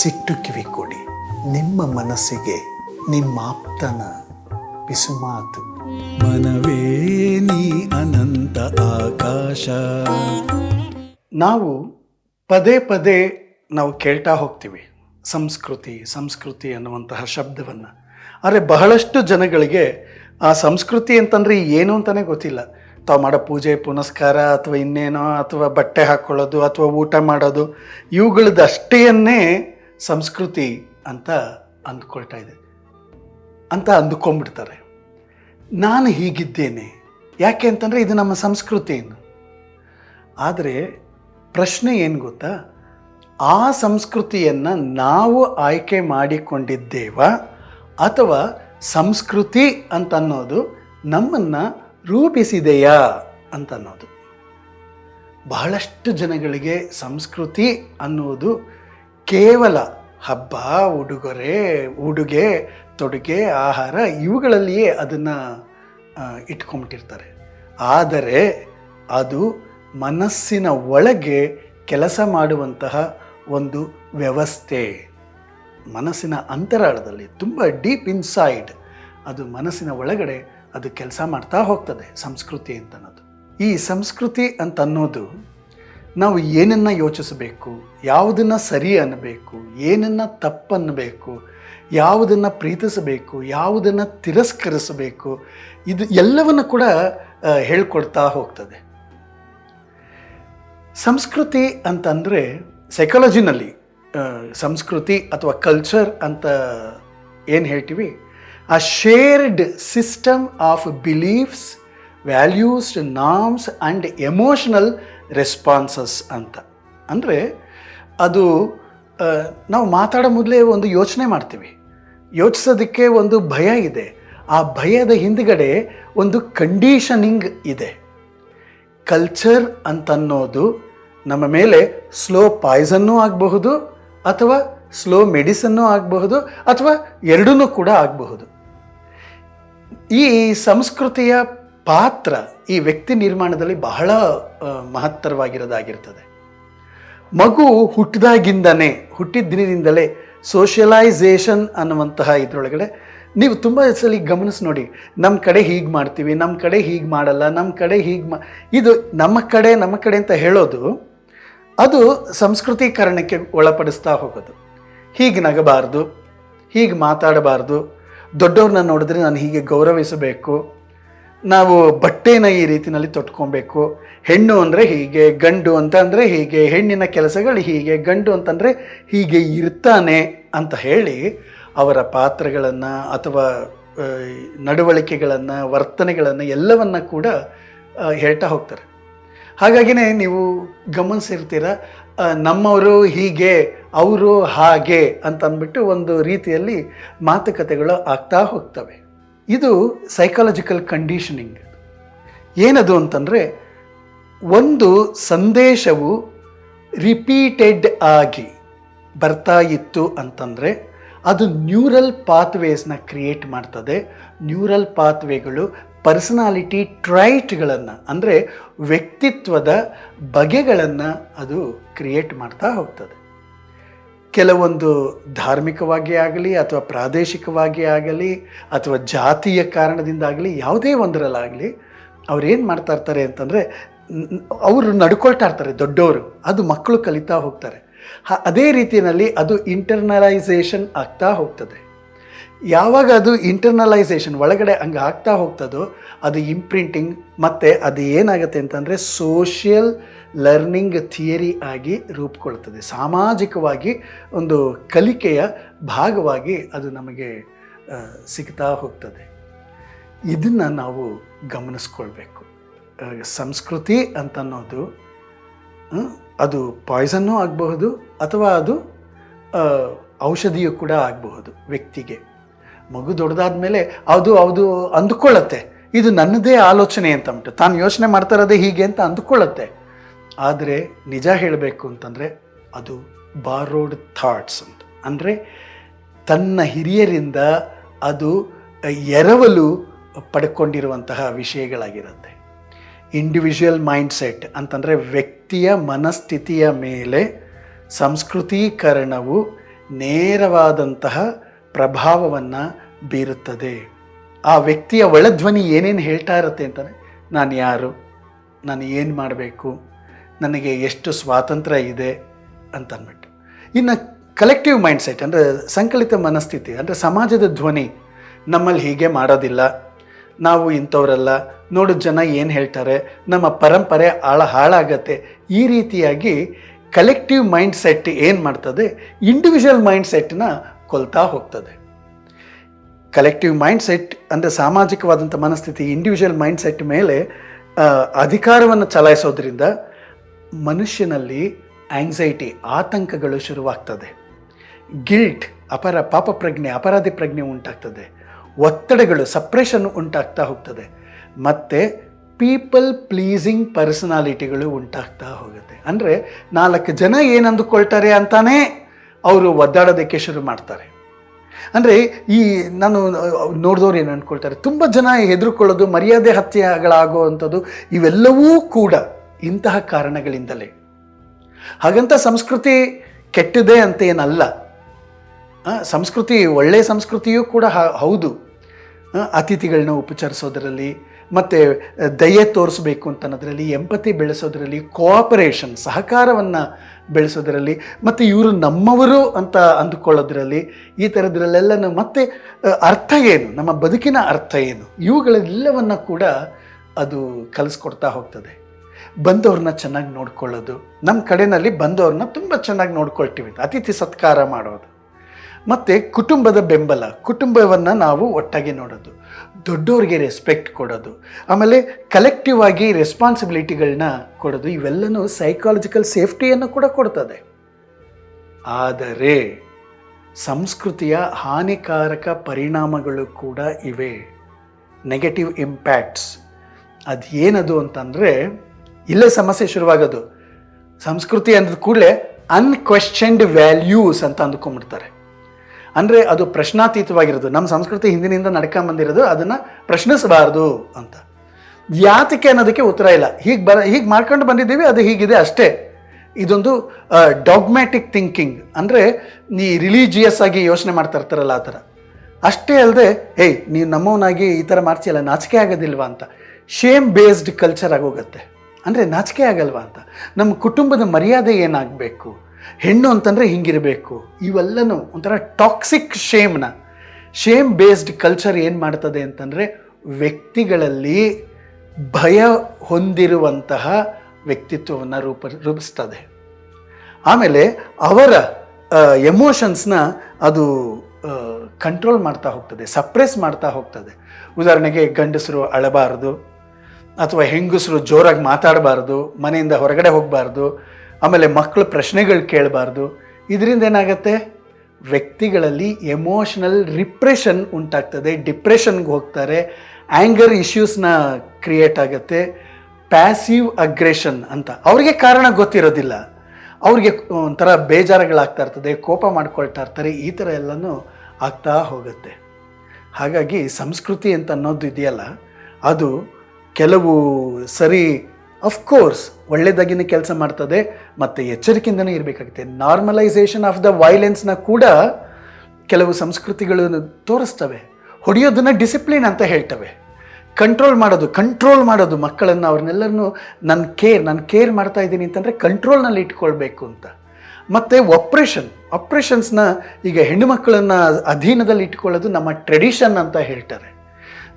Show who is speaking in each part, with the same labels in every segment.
Speaker 1: ಮನಸ್ಸಿಟ್ಟು ಕಿವಿ ಕೊಡಿ. ನಿಮ್ಮ ಮನಸ್ಸಿಗೆ ನಿಮ್ಮಾಪ್ತನ ಪಿಸುಮಾತು
Speaker 2: ಮನವೇ ನೀ ಅನಂತ ಆಕಾಶ.
Speaker 1: ನಾವು ಪದೇ ಪದೇ ನಾವು ಕೇಳ್ತಾ ಹೋಗ್ತೀವಿ. ಸಂಸ್ಕೃತಿ ಸಂಸ್ಕೃತಿ ಅನ್ನುವಂತಹ ಶಬ್ದವನ್ನು. ಆದರೆ ಬಹಳಷ್ಟು ಜನಗಳಿಗೆ ಆ ಸಂಸ್ಕೃತಿ ಅಂತಂದರೆ ಏನು ಅಂತಲೇ ಗೊತ್ತಿಲ್ಲ. ತಾವು ಮಾಡೋ ಪೂಜೆ ಪುನಸ್ಕಾರ ಅಥವಾ ಇನ್ನೇನೋ ಅಥವಾ ಬಟ್ಟೆ ಹಾಕ್ಕೊಳ್ಳೋದು ಅಥವಾ ಊಟ ಮಾಡೋದು ಇವುಗಳದಷ್ಟೇಯನ್ನೇ ಸಂಸ್ಕೃತಿ ಅಂತ ಅಂದ್ಕೊಳ್ತಾ ಇದೆ. ಅಂತ ಅಂದುಕೊಂಡ್ಬಿಡ್ತಾರೆ. ನಾನು ಹೀಗಿದ್ದೇನೆ. ಯಾಕೆ ಅಂತಂದರೆ ಇದು ನಮ್ಮ ಸಂಸ್ಕೃತಿ ಆದರೆ ಪ್ರಶ್ನೆ ಏನು ಗೊತ್ತಾ? ಆ ಸಂಸ್ಕೃತಿಯನ್ನು ನಾವು ಆಯ್ಕೆ ಮಾಡಿಕೊಂಡಿದ್ದೇವ? ಅಥವಾ ಸಂಸ್ಕೃತಿ ಅಂತ ಅನ್ನೋದು ನಮ್ಮನ್ನು ರೂಪಿಸಿದೆಯಾ ಅಂತ ಅನ್ನೋದು ಬಹಳಷ್ಟು ಜನಗಳಿಗೆ ಸಂಸ್ಕೃತಿ ಅನ್ನುವುದು ಕೇವಲ ಹಬ್ಬ, ಉಡುಗೊರೆ, ಉಡುಗೆ, ತೊಡುಗೆ, ಆಹಾರ ಇವುಗಳಲ್ಲಿಯೇ ಅದನ್ನು ಇಟ್ಕೊಂಬಿಟ್ಟಿರ್ತಾರೆ. ಆದರೆ ಅದು ಮನಸ್ಸಿನ ಒಳಗೆ ಕೆಲಸ ಮಾಡುವಂತಹ ಒಂದು ವ್ಯವಸ್ಥೆ. ಮನಸ್ಸಿನ ಅಂತರಾಳದಲ್ಲಿ ತುಂಬ ಡೀಪ್ ಇನ್ಸೈಡ್ ಅದು ಮನಸ್ಸಿನ ಒಳಗಡೆ ಅದು ಕೆಲಸ ಮಾಡ್ತಾ ಹೋಗ್ತದೆ ಸಂಸ್ಕೃತಿ ಅಂತ ಅನ್ನೋದು ಈ ಸಂಸ್ಕೃತಿ ಅಂತ ಅನ್ನೋದು ನಾವು ಏನನ್ನು ಯೋಚಿಸಬೇಕು, ಯಾವುದನ್ನು ಸರಿ ಅನ್ನಬೇಕು, ಏನನ್ನು ತಪ್ಪನ್ನಬೇಕು ಯಾವುದನ್ನು ಪ್ರೀತಿಸಬೇಕು, ಯಾವುದನ್ನು ತಿರಸ್ಕರಿಸಬೇಕು, ಇದು ಎಲ್ಲವನ್ನು ಕೂಡ ಹೇಳ್ಕೊಡ್ತಾ ಹೋಗ್ತದೆ. ಸಂಸ್ಕೃತಿ ಅಂತಂದರೆ ಸೈಕಾಲಜಿನಲ್ಲಿ ಸಂಸ್ಕೃತಿ ಅಥವಾ ಕಲ್ಚರ್ ಅಂತ ಏನು ಹೇಳ್ತೀವಿ? ಆ shared system of beliefs values norms and emotional responses ಅಂತ. ಅಂದರೆ ಅದು ನಾವು ಮಾತಾಡೋ ಮೊದಲೇ ಒಂದು ಯೋಚನೆ ಮಾಡ್ತೀವಿ. ಯೋಚಿಸೋದಕ್ಕೆ ಒಂದು ಭಯ ಇದೆ. ಆ ಭಯದ ಹಿಂದ್ಗಡೆ ಒಂದು ಕಂಡೀಷನಿಂಗ್ ಇದೆ. ಕಲ್ಚರ್ ಅಂತನ್ನೋದು ನಮ್ಮ ಮೇಲೆ ಸ್ಲೋ ಪಾಯ್ಸನ್ನೂ ಆಗಬಹುದು, ಅಥವಾ ಸ್ಲೋ ಮೆಡಿಸನ್ನು ಆಗಬಹುದು, ಅಥವಾ ಎರಡೂ ಕೂಡ ಆಗಬಹುದು. ಈ ಸಂಸ್ಕೃತಿಯ ಪಾತ್ರ ಈ ವ್ಯಕ್ತಿ ನಿರ್ಮಾಣದಲ್ಲಿ ಬಹಳ ಮಹತ್ತರವಾಗಿರೋದಾಗಿರ್ತದೆ. ಮಗು ಹುಟ್ಟಿದಾಗಿಂದನೇ, ಹುಟ್ಟಿದ ದಿನದಿಂದಲೇ ಸೋಷಿಯಲೈಸೇಷನ್ ಅನ್ನುವಂತಹ ಇದರೊಳಗಡೆ ನೀವು ತುಂಬ ಸಲ ಗಮನಿಸಿ ನೋಡಿ ನಮ್ಮ ಕಡೆ ಹೀಗೆ ಮಾಡ್ತೀವಿ ನಮ್ಮ ಕಡೆ ಹೀಗೆ ಮಾಡಲ್ಲ ನಮ್ಮ ಕಡೆ ಹೀಗೆ ಮಾ, ಇದು ನಮ್ಮ ಕಡೆ ನಮ್ಮ ಕಡೆ ಅಂತ ಹೇಳೋದು, ಅದು ಸಂಸ್ಕೃತೀಕರಣಕ್ಕೆ ಒಳಪಡಿಸ್ತಾ ಹೋಗೋದು. ಹೀಗೆ ನಗಬಾರ್ದು, ಹೀಗೆ ಮಾತಾಡಬಾರ್ದು, ದೊಡ್ಡವ್ರನ್ನ ನೋಡಿದ್ರೆ ನಾನು ಹೀಗೆ ಗೌರವಿಸಬೇಕು ನಾವು ಬಟ್ಟೆನ ಈ ರೀತಿಯಲ್ಲಿ ತೊಟ್ಕೊಬೇಕು. ಹೆಣ್ಣು ಅಂದರೆ ಹೀಗೆ, ಗಂಡು ಅಂತ ಅಂದರೆ ಹೀಗೆ, ಹೆಣ್ಣಿನ ಕೆಲಸಗಳು ಹೀಗೆ, ಗಂಡು ಅಂತಂದರೆ ಹೀಗೆ ಇರ್ತಾನೆ ಅಂತ ಹೇಳಿ ಅವರ ಪಾತ್ರಗಳನ್ನು ಅಥವಾ ನಡವಳಿಕೆಗಳನ್ನು, ವರ್ತನೆಗಳನ್ನು ಎಲ್ಲವನ್ನ ಕೂಡ ಹೇಳ್ತಾ ಹೋಗ್ತಾರೆ. ಹಾಗಾಗಿನೇ ನೀವು ಗಮನಿಸಿರ್ತೀರ ನಮ್ಮವರು ಹೀಗೆ, ಅವರು ಹಾಗೆ ಅಂತ ಅಂದ್ಬಿಟ್ಟು ಒಂದು ರೀತಿಯಲ್ಲಿ ಮಾತುಕತೆಗಳು ಆಗ್ತಾ ಹೋಗ್ತವೆ. ಇದು ಸೈಕಾಲಜಿಕಲ್ ಕಂಡೀಷನಿಂಗ್ ಏನದು ಅಂತಂದರೆ ಒಂದು ಸಂದೇಶವು ರಿಪೀಟೆಡ್ ಆಗಿ ಬರ್ತಾ ಇತ್ತು ಅಂತಂದರೆ ಅದು ನ್ಯೂರಲ್ ಪಾತ್ವೇಸ್ನ ಕ್ರಿಯೇಟ್ ಮಾಡ್ತದೆ. ನ್ಯೂರಲ್ ಪಾತ್ವೇಗಳು ಪರ್ಸನಾಲಿಟಿ ಟ್ರೈಟ್ಗಳನ್ನು ಅಂದರೆ ವ್ಯಕ್ತಿತ್ವದ ಬಗೆಗಳನ್ನು ಅದು ಕ್ರಿಯೇಟ್ ಮಾಡ್ತಾ ಹೋಗ್ತದೆ. ಕೆಲವೊಂದು ಧಾರ್ಮಿಕವಾಗಿ ಆಗಲಿ ಅಥವಾ ಪ್ರಾದೇಶಿಕವಾಗಿ ಆಗಲಿ ಅಥವಾ ಜಾತಿಯ ಕಾರಣದಿಂದಾಗಲಿ ಯಾವುದೇ ಒಂದರಲ್ಲಾಗಲಿ ಅವ್ರು ಏನು ಮಾಡ್ತಾ ಇರ್ತಾರೆ ಅಂತಂದರೆ ಅವರು ನಡ್ಕೊಳ್ತಾ ಇರ್ತಾರೆ, ದೊಡ್ಡವರು. ಅದು ಮಕ್ಕಳು ಕಲಿತಾ ಹೋಗ್ತಾರೆ. ಅದೇ ರೀತಿಯಲ್ಲಿ ಅದು ಇಂಟರ್ನಲೈಸೇಷನ್ ಆಗ್ತಾ ಹೋಗ್ತದೆ. ಯಾವಾಗ ಅದು ಇಂಟರ್ನಲೈಸೇಷನ್ ಒಳಗಡೆ ಹಂಗೆ ಆಗ್ತಾ ಹೋಗ್ತದೋ ಅದು ಇಂಪ್ರಿಂಟಿಂಗ್ ಮತ್ತು ಅದು ಏನಾಗುತ್ತೆ ಅಂತಂದರೆ ಸೋಷಿಯಲ್ ಲರ್ನಿಂಗ್ ಥಿಯರಿ ಆಗಿ ರೂಪುಗೊಳ್ತದೆ ಸಾಮಾಜಿಕವಾಗಿ ಒಂದು ಕಲಿಕೆಯ ಭಾಗವಾಗಿ ಅದು ನಮಗೆ ಸಿಗ್ತಾ ಹೋಗ್ತದೆ. ಇದನ್ನು ನಾವು ಗಮನಿಸ್ಕೊಳ್ಬೇಕು. ಸಂಸ್ಕೃತಿ ಅಂತನ್ನೋದು ಅದು ಪಾಯ್ಸನ್ನೂ ಆಗಬಹುದು ಅಥವಾ ಅದು ಔಷಧಿಯು ಕೂಡ ಆಗಬಹುದು ವ್ಯಕ್ತಿಗೆ. ಮಗು ದೊಡ್ಡದಾದ ಮೇಲೆ ಅದು ಅದು ಅಂದುಕೊಳ್ಳುತ್ತೆ. ಇದು ನನ್ನದೇ ಆಲೋಚನೆ ಅಂತ ಅಂದ್ಬಿಟ್ಟು ತಾನು ಯೋಚನೆ ಮಾಡ್ತಾ ಹೀಗೆ ಅಂತ ಅಂದುಕೊಳ್ಳುತ್ತೆ. ಆದರೆ ನಿಜ ಹೇಳಬೇಕು ಅಂತಂದರೆ ಅದು ಬಾರೋಡ್ ಥಾಟ್ಸ್ ಅಂತ. ಅಂದರೆ ತನ್ನ ಹಿರಿಯರಿಂದ ಅದು ಎರವಲು ಪಡ್ಕೊಂಡಿರುವಂತಹ ವಿಷಯಗಳಾಗಿರುತ್ತೆ. ಇಂಡಿವಿಜುವಲ್ ಮೈಂಡ್ಸೆಟ್ ಅಂತಂದರೆ ವ್ಯಕ್ತಿಯ ಮನಸ್ಥಿತಿಯ ಮೇಲೆ ಸಂಸ್ಕೃತೀಕರಣವು ನೇರವಾದಂತಹ ಪ್ರಭಾವವನ್ನು ಬೀರುತ್ತದೆ. ಆ ವ್ಯಕ್ತಿಯ ಒಳಧ್ವನಿ ಏನೇನು ಹೇಳ್ತಾ ಇರುತ್ತೆ ಅಂತಾನೆ ನಾನು ಯಾರು? ನಾನು ಏನು ಮಾಡಬೇಕು? ನನಗೆ ಎಷ್ಟು ಸ್ವಾತಂತ್ರ್ಯ ಇದೆ? ಅಂತ ಅಂದ್ಬಿಟ್ಟು. ಇನ್ನು ಕಲೆಕ್ಟಿವ್ ಮೈಂಡ್ಸೆಟ್ ಅಂದರೆ ಸಂಕಲಿತ ಮನಸ್ಥಿತಿ, ಅಂದರೆ ಸಮಾಜದ ಧ್ವನಿ, ನಮ್ಮಲ್ಲಿ ಹೀಗೆ ಮಾಡೋದಿಲ್ಲ. ನಾವು ಇಂಥವರೆಲ್ಲ ನೋಡು ಜನ ಏನು ಹೇಳ್ತಾರೆ, ನಮ್ಮ ಪರಂಪರೆ ಆಳ ಹಾಳಾಗತ್ತೆ. ಈ ರೀತಿಯಾಗಿ ಕಲೆಕ್ಟಿವ್ ಮೈಂಡ್ ಸೆಟ್ ಏನು ಮಾಡ್ತದೆ ಇಂಡಿವಿಜುವಲ್ ಮೈಂಡ್ ಸೆಟ್ನ ಕೊಲ್ತಾ ಹೋಗ್ತದೆ. ಕಲೆಕ್ಟಿವ್ ಮೈಂಡ್ ಸೆಟ್ ಅಂದರೆ ಸಾಮಾಜಿಕವಾದಂಥ ಮನಸ್ಥಿತಿ ಇಂಡಿವಿಜುವಲ್ ಮೈಂಡ್ ಸೆಟ್ ಮೇಲೆ ಅಧಿಕಾರವನ್ನು ಚಲಾಯಿಸೋದ್ರಿಂದ ಮನುಷ್ಯನಲ್ಲಿ ಆಂಗ್ಸೈಟಿ ಆತಂಕಗಳು ಶುರುವಾಗ್ತದೆ. ಗಿಲ್ಟ್ ಅಪರ, ಪಾಪ ಪ್ರಜ್ಞೆ, ಅಪರಾಧಿ ಪ್ರಜ್ಞೆ ಉಂಟಾಗ್ತದೆ. ಒತ್ತಡಗಳು ಸಪ್ರೆಷನ್ ಉಂಟಾಗ್ತಾ ಹೋಗ್ತದೆ. ಮತ್ತು ಪೀಪಲ್ ಪ್ಲೀಸಿಂಗ್ ಪರ್ಸನಾಲಿಟಿಗಳು ಉಂಟಾಗ್ತಾ ಹೋಗುತ್ತೆ. ಅಂದರೆ ನಾಲ್ಕು ಜನ ಏನಂದುಕೊಳ್ತಾರೆ ಅಂತಾನೇ ಅವರು ಒದ್ದಾಡೋದಕ್ಕೆ ಶುರು ಮಾಡ್ತಾರೆ. ಅಂದರೆ ಈ ನಾನು ನೋಡಿದವ್ರು ಏನು ಅಂದ್ಕೊಳ್ತಾರೆ ತುಂಬ ಜನ ಹೆದರ್ಕೊಳ್ಳೋದು, ಮರ್ಯಾದೆ ಹತ್ಯೆಗಳಾಗುವಂಥದ್ದು ಇವೆಲ್ಲವೂ ಕೂಡ ಇಂತಹ ಕಾರಣಗಳಿಂದಲೇ. ಹಾಗಂತ ಸಂಸ್ಕೃತಿ ಕೆಟ್ಟದೆ ಅಂತ ಏನಲ್ಲ. ಸಂಸ್ಕೃತಿ ಒಳ್ಳೆಯ ಸಂಸ್ಕೃತಿಯೂ ಕೂಡ ಹೌದು. ಅತಿಥಿಗಳನ್ನ ಉಪಚರಿಸೋದ್ರಲ್ಲಿ, ಮತ್ತು ದಯೆ ತೋರಿಸ್ಬೇಕು ಅಂತ ಅನ್ನೋದರಲ್ಲಿ ಎಂಪತಿ ಬೆಳೆಸೋದ್ರಲ್ಲಿ ಕೋಆಪರೇಷನ್ ಸಹಕಾರವನ್ನು ಬೆಳೆಸೋದ್ರಲ್ಲಿ, ಮತ್ತು ಇವರು ನಮ್ಮವರು ಅಂತ ಅಂದುಕೊಳ್ಳೋದ್ರಲ್ಲಿ, ಈ ಥರದ್ರಲ್ಲೆಲ್ಲ ಮತ್ತೆ ಅರ್ಥ ಏನು? ನಮ್ಮ ಬದುಕಿನ ಅರ್ಥ ಏನು? ಇವುಗಳೆಲ್ಲವನ್ನು ಕೂಡ ಅದು ಕಲಿಸ್ಕೊಡ್ತಾ ಹೋಗ್ತದೆ. ಬಂದವ್ರನ್ನ ಚೆನ್ನಾಗಿ ನೋಡ್ಕೊಳ್ಳೋದು. ನಮ್ಮ ಕಡೆಯಲ್ಲಿ ಬಂದವ್ರನ್ನ ತುಂಬ ಚೆನ್ನಾಗಿ ನೋಡ್ಕೊಳ್ತೀವಿ ಅತಿಥಿ ಸತ್ಕಾರ ಮಾಡೋದು. ಮತ್ತು ಕುಟುಂಬದ ಬೆಂಬಲ, ಕುಟುಂಬವನ್ನು ನಾವು ಒಟ್ಟಾಗಿ ನೋಡೋದು. ದೊಡ್ಡವ್ರಿಗೆ ರೆಸ್ಪೆಕ್ಟ್ ಕೊಡೋದು. ಆಮೇಲೆ ಕಲೆಕ್ಟಿವ್ ಆಗಿ ರೆಸ್ಪಾನ್ಸಿಬಿಲಿಟಿಗಳನ್ನ ಕೊಡೋದು, ಇವೆಲ್ಲನೂ ಸೈಕಾಲಜಿಕಲ್ ಸೇಫ್ಟಿಯನ್ನು ಕೂಡ ಕೊಡ್ತದೆ. ಆದರೆ ಸಂಸ್ಕೃತಿಯ ಹಾನಿಕಾರಕ ಪರಿಣಾಮಗಳು ಕೂಡ ಇವೆ. ನೆಗೆಟಿವ್ ಇಂಪ್ಯಾಕ್ಟ್ಸ್ ಅದು ಏನದು ಅಂತಂದರೆ, ಇಲ್ಲೇ ಸಮಸ್ಯೆ ಶುರುವಾಗೋದು. ಸಂಸ್ಕೃತಿ ಅಂದ ಕೂಡಲೇ ಅನ್ಕ್ವೆಶ್ಚನ್ಡ್ ವ್ಯಾಲ್ಯೂಸ್ ಅಂತ ಅಂದ್ಕೊಂಡ್ಬಿಡ್ತಾರೆ. ಅಂದರೆ ಅದು ಪ್ರಶ್ನಾತೀತವಾಗಿರೋದು. ನಮ್ಮ ಸಂಸ್ಕೃತಿ ಹಿಂದಿನಿಂದ ನಡ್ಕೊಂಬಂದಿರೋದು ಅದನ್ನು ಪ್ರಶ್ನಿಸಬಾರ್ದು ಅಂತ. ಯಾತಕ್ಕೆ ಅನ್ನೋದಕ್ಕೆ ಉತ್ತರ ಇಲ್ಲ. ಹೀಗೆ ಬರ, ಹೀಗೆ ಮಾಡ್ಕೊಂಡು ಬಂದಿದ್ದೀವಿ, ಅದು ಹೀಗಿದೆ ಅಷ್ಟೇ. ಇದೊಂದು ಡಾಗ್ಮ್ಯಾಟಿಕ್ ಥಿಂಕಿಂಗ್ ಅಂದರೆ ನೀ ರಿಲೀಜಿಯಸ್ ಆಗಿ ಯೋಚನೆ ಮಾಡ್ತಾ ಇರ್ತಾರಲ್ಲ ಆ ಥರ. ಅಷ್ಟೇ ಅಲ್ಲದೆ ಏಯ್ ನೀವು ನಮ್ಮವನಾಗಿ ಈ ಥರ ಮಾಡ್ತೀಯಲ್ಲ, ನಾಚಿಕೆ ಆಗೋದಿಲ್ವಾ ಅಂತ. ಶೇಮ್ ಬೇಸ್ಡ್ ಕಲ್ಚರ್ ಆಗೋಗುತ್ತೆ. ಅಂದರೆ ನಾಚಿಕೆ ಆಗಲ್ವಾ ಅಂತ. ನಮ್ಮ ಕುಟುಂಬದ ಮರ್ಯಾದೆ ಏನಾಗಬೇಕು? ಹೆಣ್ಣು ಅಂತಂದರೆ ಹಿಂಗಿರಬೇಕು. ಇವೆಲ್ಲನೂ ಒಂಥರ ಟಾಕ್ಸಿಕ್ ಶೇಮ್ನ ಶೇಮ್ ಬೇಸ್ಡ್ ಕಲ್ಚರ್ ಏನು ಮಾಡ್ತದೆ ಅಂತಂದರೆ ವ್ಯಕ್ತಿಗಳಲ್ಲಿ ಭಯ ಹೊಂದಿರುವಂತಹ ವ್ಯಕ್ತಿತ್ವವನ್ನು ರೂಪ, ರೂಪಿಸ್ತದೆ. ಆಮೇಲೆ ಅವರ ಎಮೋಷನ್ಸ್ನ ಅದು ಕಂಟ್ರೋಲ್ ಮಾಡ್ತಾ ಹೋಗ್ತದೆ ಸಪ್ರೆಸ್ ಮಾಡ್ತಾ ಹೋಗ್ತದೆ. ಉದಾಹರಣೆಗೆ ಗಂಡಸರು ಅಳಬಾರ್ದು, ಅಥವಾ ಹೆಂಗಸರು ಜೋರಾಗಿ ಮಾತಾಡಬಾರ್ದು, ಮನೆಯಿಂದ ಹೊರಗಡೆ ಹೋಗಬಾರ್ದು ಆಮೇಲೆ ಮಕ್ಕಳು ಪ್ರಶ್ನೆಗಳು ಕೇಳಬಾರ್ದು. ಇದರಿಂದ ಏನಾಗುತ್ತೆ? ವ್ಯಕ್ತಿಗಳಲ್ಲಿ ಎಮೋಷನಲ್ ರಿಪ್ರೆಷನ್ ಉಂಟಾಗ್ತದೆ. ಡಿಪ್ರೆಷನ್ಗೆ ಹೋಗ್ತಾರೆ. ಆ್ಯಂಗರ್ ಇಶ್ಯೂಸ್ನ ಕ್ರಿಯೇಟ್ ಆಗುತ್ತೆ. ಪ್ಯಾಸಿವ್ ಅಗ್ರೆಷನ್ ಅಂತ. ಅವ್ರಿಗೆ ಕಾರಣ ಗೊತ್ತಿರೋದಿಲ್ಲ. ಅವ್ರಿಗೆ ಒಂಥರ ಬೇಜಾರುಗಳಾಗ್ತಾ ಇರ್ತದೆ, ಕೋಪ ಮಾಡ್ಕೊಳ್ತಾ ಇರ್ತಾರೆ, ಈ ಥರ ಎಲ್ಲನೂ ಆಗ್ತಾ ಹೋಗುತ್ತೆ. ಹಾಗಾಗಿ ಸಂಸ್ಕೃತಿ ಅಂತ ಅನ್ನೋದು ಇದೆಯಲ್ಲ, ಅದು ಕೆಲವು ಸರಿ ಅಫ್ಕೋರ್ಸ್ ಒಳ್ಳೆಯದಾಗಿನ ಕೆಲಸ ಮಾಡ್ತದೆ, ಮತ್ತು ಎಚ್ಚರಿಕೆಯಿಂದನೇ ಇರಬೇಕಾಗುತ್ತೆ. ನಾರ್ಮಲೈಸೇಷನ್ ಆಫ್ ದ ವೈಲೆನ್ಸ್ನ ಕೂಡ ಕೆಲವು ಸಂಸ್ಕೃತಿಗಳು ತೋರಿಸ್ತವೆ. ಹೊಡೆಯೋದನ್ನು ಡಿಸಿಪ್ಲಿನ್ ಅಂತ ಹೇಳ್ತವೆ. ಕಂಟ್ರೋಲ್ ಮಾಡೋದು ಕಂಟ್ರೋಲ್ ಮಾಡೋದು ಮಕ್ಕಳನ್ನು ಅವ್ರನ್ನೆಲ್ಲರನ್ನು ನನ್ನ ಕೇರ್ ನಾನು ಕೇರ್ ಮಾಡ್ತಾ ಇದ್ದೀನಿ ಅಂತಂದರೆ ಕಂಟ್ರೋಲ್ನಲ್ಲಿ ಇಟ್ಕೊಳ್ಬೇಕು ಅಂತ. ಮತ್ತು ಒಪ್ರೇಷನ್ ಆಪ್ರೇಷನ್ಸ್ನ ಈಗ ಹೆಣ್ಣು ಮಕ್ಕಳನ್ನು ಅಧೀನದಲ್ಲಿ ಇಟ್ಕೊಳ್ಳೋದು ನಮ್ಮ ಟ್ರೆಡಿಷನ್ ಅಂತ ಹೇಳ್ತಾರೆ.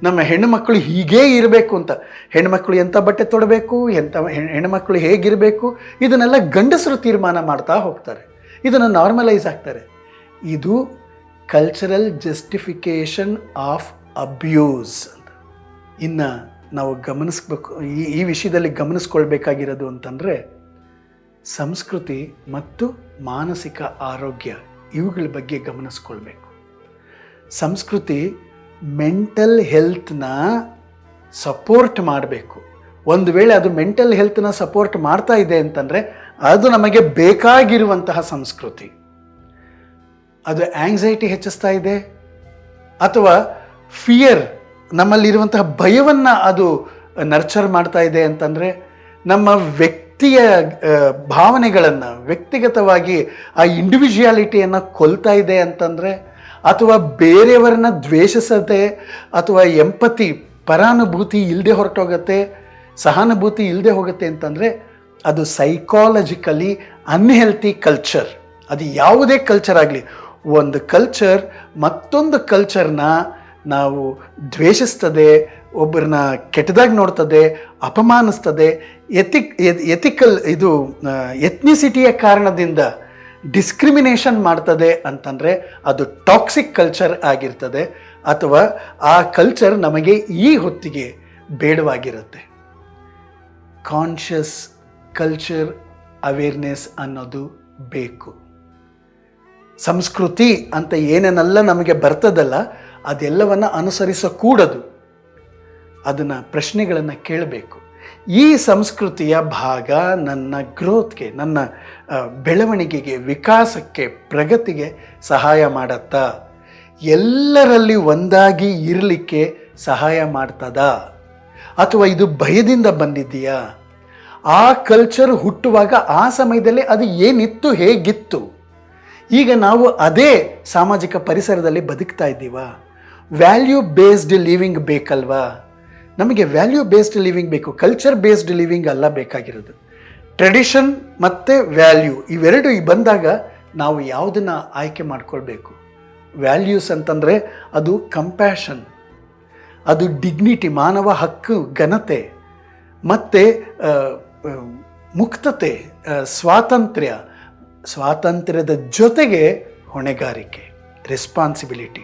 Speaker 1: ನಮ್ಮ ಹೆಣ್ಣುಮಕ್ಕಳು ಹೀಗೇ ಇರಬೇಕು ಅಂತ. ಹೆಣ್ಮಕ್ಳು ಎಂಥ ಬಟ್ಟೆ ತೊಡಬೇಕು ಎಂಥ ಹೆಣ್ಣುಮಕ್ಳು ಹೇಗಿರಬೇಕು, ಇದನ್ನೆಲ್ಲ ಗಂಡಸರು ತೀರ್ಮಾನ ಮಾಡ್ತಾ ಹೋಗ್ತಾರೆ. ಇದನ್ನು ನಾರ್ಮಲೈಸ್ ಆಗ್ತಾರೆ. ಇದು ಕಲ್ಚರಲ್ ಜಸ್ಟಿಫಿಕೇಷನ್ ಆಫ್ ಅಬ್ಯೂಸ್ ಅಂತ. ಇನ್ನು ನಾವು ಗಮನಿಸ್ಬೇಕು, ಈ ಈ ವಿಷಯದಲ್ಲಿ ಗಮನಿಸ್ಕೊಳ್ಬೇಕಾಗಿರೋದು ಅಂತಂದರೆ, ಸಂಸ್ಕೃತಿ ಮತ್ತು ಮಾನಸಿಕ ಆರೋಗ್ಯ ಇವುಗಳ ಬಗ್ಗೆ ಗಮನಿಸ್ಕೊಳ್ಬೇಕು. ಸಂಸ್ಕೃತಿ ಮೆಂಟಲ್ ಹೆಲ್ತ್ನ ಸಪೋರ್ಟ್ ಮಾಡಬೇಕು. ಒಂದು ವೇಳೆ ಅದು ಮೆಂಟಲ್ ಹೆಲ್ತ್ನ ಸಪೋರ್ಟ್ ಮಾಡ್ತಾ ಇದೆ ಅಂತಂದರೆ ಅದು ನಮಗೆ ಬೇಕಾಗಿರುವಂತಹ ಸಂಸ್ಕೃತಿ. ಅದು ಆಂಗ್ಸೈಟಿ ಹೆಚ್ಚಿಸ್ತಾ ಇದೆ, ಅಥವಾ ಫಿಯರ್ ನಮ್ಮಲ್ಲಿರುವಂತಹ ಭಯವನ್ನು ಅದು ನರ್ಚರ್ ಮಾಡ್ತಾ ಇದೆ ಅಂತಂದರೆ ನಮ್ಮ ವ್ಯಕ್ತಿಯ ಭಾವನೆಗಳನ್ನು, ವ್ಯಕ್ತಿಗತವಾಗಿ ಆ ಇಂಡಿವಿಜುವಾಲಿಟಿಯನ್ನು ಕೊಲ್ತಾ ಇದೆ ಅಂತಂದರೆ ಅಥವಾ ಬೇರೆಯವರನ್ನ ದ್ವೇಷಿಸದೆ ಅಥವಾ ಎಂಪತಿ, ಪರಾನುಭೂತಿ ಇಲ್ಲದೆ ಹೊರಟೋಗತ್ತೆ, ಸಹಾನುಭೂತಿ ಇಲ್ಲದೆ ಹೋಗುತ್ತೆ ಅಂತಂದರೆ ಅದು ಸೈಕಾಲಜಿಕಲಿ ಅನ್ಹೆಲ್ತಿ ಕಲ್ಚರ್ ಅದು ಯಾವುದೇ ಕಲ್ಚರ್ ಆಗಲಿ, ಒಂದು ಕಲ್ಚರ್ ಮತ್ತೊಂದು ಕಲ್ಚರ್ನ ನಾವು ದ್ವೇಷಿಸ್ತದೆ ಒಬ್ಬರನ್ನ ಕೆಟ್ಟದಾಗಿ ನೋಡ್ತದೆ, ಅಪಮಾನಿಸ್ತದೆ ಎಥಿಕ್ ಎಥಿಕಲ್ ಇದು ಎತ್ನಿಸಿಟಿಯ ಕಾರಣದಿಂದ ಡಿಸ್ಕ್ರಿಮಿನೇಷನ್ ಮಾಡ್ತದೆ ಅಂತಂದರೆ ಅದು ಟಾಕ್ಸಿಕ್ ಕಲ್ಚರ್ ಆಗಿರ್ತದೆ ಅಥವಾ ಆ ಕಲ್ಚರ್ ನಮಗೆ ಈ ಹೊತ್ತಿಗೆ ಬೇಡವಾಗಿರುತ್ತೆ. ಕಾನ್ಷಿಯಸ್ ಕಲ್ಚರ್ ಅವೇರ್ನೆಸ್ ಅನ್ನೋದು ಬೇಕು. ಸಂಸ್ಕೃತಿ ಅಂತ ಏನೇನೆಲ್ಲ ನಮಗೆ ಬರ್ತದಲ್ಲ, ಅದೆಲ್ಲವನ್ನು ಅನುಸರಿಸಕೂಡದು. ಅದನ್ನು ಪ್ರಶ್ನೆಗಳನ್ನು ಕೇಳಬೇಕು. ಈ ಸಂಸ್ಕೃತಿಯ ಭಾಗ ನನ್ನ ಗ್ರೋತ್ಗೆ ನನ್ನ ಬೆಳವಣಿಗೆಗೆ, ವಿಕಾಸಕ್ಕೆ, ಪ್ರಗತಿಗೆ ಸಹಾಯ ಮಾಡತ್ತಾ? ಎಲ್ಲರಲ್ಲಿ ಒಂದಾಗಿ ಇರಲಿಕ್ಕೆ ಸಹಾಯ ಮಾಡ್ತದ? ಅಥವಾ ಇದು ಭಯದಿಂದ ಬಂದಿದೆಯಾ ಆ ಕಲ್ಚರ್ ಹುಟ್ಟುವಾಗ ಆ ಸಮಯದಲ್ಲಿ ಅದು ಏನಿತ್ತು, ಹೇಗಿತ್ತು? ಈಗ ನಾವು ಅದೇ ಸಾಮಾಜಿಕ ಪರಿಸರದಲ್ಲಿ ಬದುಕ್ತಾ ಇದ್ದೀವಾ? ವ್ಯಾಲ್ಯೂ ಬೇಸ್ಡ್ ಲಿವಿಂಗ್ ಬೇಕಲ್ವಾ? ನಮಗೆ ವ್ಯಾಲ್ಯೂ ಬೇಸ್ಡ್ ಲಿವಿಂಗ್ ಬೇಕು ಕಲ್ಚರ್ ಬೇಸ್ಡ್ ಲಿವಿಂಗ್ ಅಲ್ಲ ಬೇಕಾಗಿರೋದು. ಟ್ರೆಡಿಷನ್ ಮತ್ತು ವ್ಯಾಲ್ಯೂ ಇವೆರಡು ಈ ಬಂದಾಗ ನಾವು ಯಾವುದನ್ನು ಆಯ್ಕೆ ಮಾಡ್ಕೊಳ್ಬೇಕು. ವ್ಯಾಲ್ಯೂಸ್ ಅಂತಂದರೆ ಅದು ಕಂಪ್ಯಾಷನ್ ಅದು ಡಿಗ್ನಿಟಿ ಮಾನವ ಹಕ್ಕು, ಘನತೆ, ಮತ್ತು ಮುಕ್ತತೆ ಸ್ವಾತಂತ್ರ್ಯ, ಸ್ವಾತಂತ್ರ್ಯದ ಜೊತೆಗೆ ಹೊಣೆಗಾರಿಕೆ ರೆಸ್ಪಾನ್ಸಿಬಿಲಿಟಿ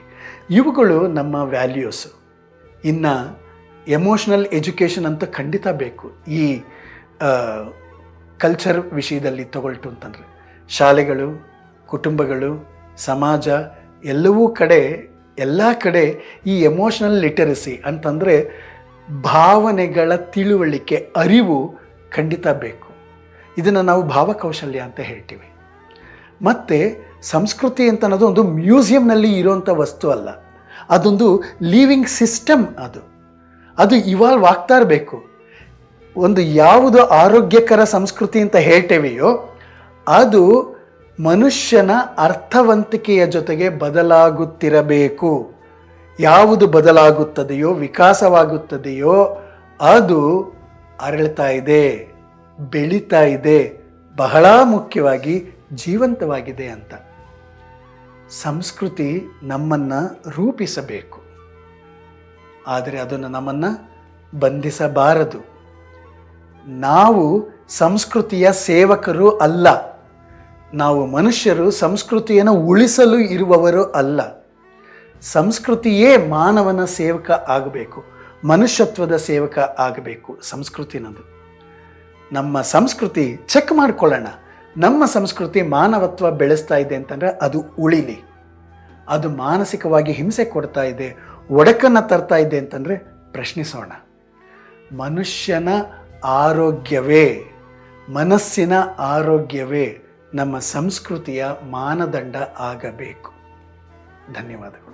Speaker 1: ಇವುಗಳು ನಮ್ಮ ವ್ಯಾಲ್ಯೂಸು ಇನ್ನು ಎಮೋಷ್ನಲ್ ಎಜುಕೇಷನ್ ಅಂತ ಖಂಡಿತ ಬೇಕು. ಈ ಕಲ್ಚರ್ ವಿಷಯದಲ್ಲಿ ತಗೊಳ್ತು ಅಂತಂದರೆ ಶಾಲೆಗಳು, ಕುಟುಂಬಗಳು, ಸಮಾಜ ಎಲ್ಲವೂ ಕಡೆ, ಎಲ್ಲ ಕಡೆ ಈ ಎಮೋಷ್ನಲ್ ಲಿಟರಸಿ ಅಂತಂದರೆ ಭಾವನೆಗಳ ತಿಳುವಳಿಕೆ, ಅರಿವು ಖಂಡಿತ ಬೇಕು. ಇದನ್ನು ನಾವು ಭಾವಕೌಶಲ್ಯ ಅಂತ ಹೇಳ್ತೀವಿ. ಮತ್ತು ಸಂಸ್ಕೃತಿ ಅಂತ ಅನ್ನೋದು ಒಂದು ಮ್ಯೂಸಿಯಂನಲ್ಲಿ ಇರೋವಂಥ ವಸ್ತು ಅಲ್ಲ. ಅದೊಂದು ಲೀವಿಂಗ್ ಸಿಸ್ಟಮ್ ಅದು. ಅದು ಇವಾಲ್ವ್ ಆಗ್ತಾ ಇರಬೇಕು. ಒಂದು ಯಾವುದು ಆರೋಗ್ಯಕರ ಸಂಸ್ಕೃತಿ ಅಂತ ಹೇಳ್ತೇವೆಯೋ, ಅದು ಮನುಷ್ಯನ ಅರ್ಥವಂತಿಕೆಯ ಜೊತೆಗೆ ಬದಲಾಗುತ್ತಿರಬೇಕು. ಯಾವುದು ಬದಲಾಗುತ್ತದೆಯೋ, ವಿಕಾಸವಾಗುತ್ತದೆಯೋ, ಅದು ಅರಳ್ತಾ ಇದೆ, ಬೆಳೀತಾ ಇದೆ, ಬಹಳ ಮುಖ್ಯವಾಗಿ ಜೀವಂತವಾಗಿದೆ ಅಂತ. ಸಂಸ್ಕೃತಿ ನಮ್ಮನ್ನು ರೂಪಿಸಬೇಕು. ಆದರೆ ಅದನ್ನು ನಮ್ಮನ್ನು ಬಂಧಿಸಬಾರದು. ನಾವು ಸಂಸ್ಕೃತಿಯ ಸೇವಕರು ಅಲ್ಲ. ನಾವು ಮನುಷ್ಯರು ಸಂಸ್ಕೃತಿಯನ್ನು ಉಳಿಸಲು ಇರುವವರು ಅಲ್ಲ. ಸಂಸ್ಕೃತಿಯೇ ಮಾನವನ ಸೇವಕ ಆಗಬೇಕು, ಮನುಷ್ಯತ್ವದ ಸೇವಕ ಆಗಬೇಕು ಸಂಸ್ಕೃತಿನದು. ನಮ್ಮ ಸಂಸ್ಕೃತಿ ಚೆಕ್ ಮಾಡ್ಕೊಳ್ಳೋಣ. ನಮ್ಮ ಸಂಸ್ಕೃತಿ ಮಾನವತ್ವ ಬೆಳೆಸ್ತಾ ಇದೆ ಅಂತಂದರೆ ಅದು ಉಳಿಲಿ. ಅದು ಮಾನಸಿಕವಾಗಿ ಹಿಂಸೆ ಕೊಡ್ತಾ ಇದೆ ಒಡಕನ್ನು ತರ್ತಾ ಇದ್ದೆ ಅಂತಂದರೆ ಪ್ರಶ್ನಿಸೋಣ. ಮನುಷ್ಯನ ಆರೋಗ್ಯವೇ, ಮನಸ್ಸಿನ ಆರೋಗ್ಯವೇ ನಮ್ಮ ಸಂಸ್ಕೃತಿಯ ಮಾನದಂಡ ಆಗಬೇಕು. ಧನ್ಯವಾದಗಳು.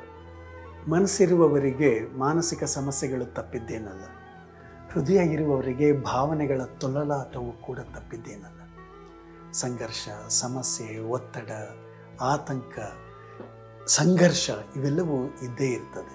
Speaker 1: ಮನಸ್ಸಿರುವವರಿಗೆ ಮಾನಸಿಕ ಸಮಸ್ಯೆಗಳು ತಪ್ಪಿದ್ದೇನಲ್ಲ. ಹೃದಯ ಇರುವವರಿಗೆ ಭಾವನೆಗಳ ತೊಳಲಾಟವು ಕೂಡ ತಪ್ಪಿದ್ದೇನಲ್ಲ. ಸಂಘರ್ಷ, ಸಮಸ್ಯೆ, ಒತ್ತಡ, ಆತಂಕ, ಸಂಘರ್ಷ ಇವೆಲ್ಲವೂ ಇದ್ದೇ ಇರ್ತದೆ.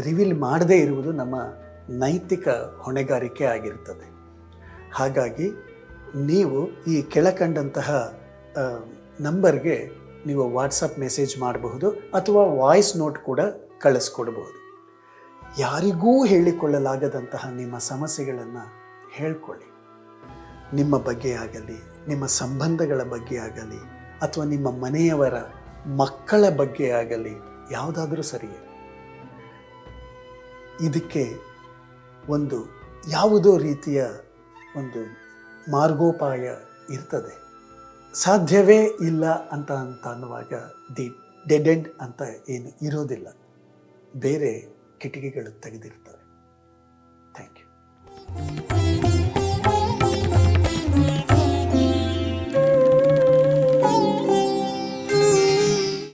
Speaker 1: ರಿವೀಲ್ ಮಾಡದೇ ಇರುವುದು ನಮ್ಮ ನೈತಿಕ ಹೊಣೆಗಾರಿಕೆ ಆಗಿರುತ್ತದೆ. ಹಾಗಾಗಿ ನೀವು ಈ ಕೆಳಕಂಡಂತಹ ನಂಬರ್ಗೆ ನೀವು ವಾಟ್ಸಪ್ ಮೆಸೇಜ್ ಮಾಡಬಹುದು ಅಥವಾ ವಾಯ್ಸ್ ನೋಟ್ ಕೂಡ ಕಳಿಸ್ಕೊಡ್ಬೋದು ಯಾರಿಗೂ ಹೇಳಿಕೊಳ್ಳಲಾಗದಂತಹ ನಿಮ್ಮ ಸಮಸ್ಯೆಗಳನ್ನು ಹೇಳ್ಕೊಳ್ಳಿ. ನಿಮ್ಮ ಬಗ್ಗೆ ಆಗಲಿ, ನಿಮ್ಮ ಸಂಬಂಧಗಳ ಬಗ್ಗೆ ಆಗಲಿ, ಅಥವಾ ನಿಮ್ಮ ಮನೆಯವರ ಮಕ್ಕಳ ಬಗ್ಗೆ ಆಗಲಿ, ಯಾವುದಾದ್ರೂ ಸರಿಯೇ. ಇದಕ್ಕೆ ಒಂದು ಯಾವುದೋ ರೀತಿಯ ಒಂದು ಮಾರ್ಗೋಪಾಯ ಇರ್ತದೆ. ಸಾಧ್ಯವೇ ಇಲ್ಲ ಅಂತ ಅಂತ ಅನ್ನುವಾಗ ದಿ ಡೆಡ್ ಎಂಡ್ ಅಂತ ಏನು ಇರೋದಿಲ್ಲ. ಬೇರೆ ಕಿಟಕಿಗಳು ತೆಗೆದಿರ್ತವೆ. Thank you.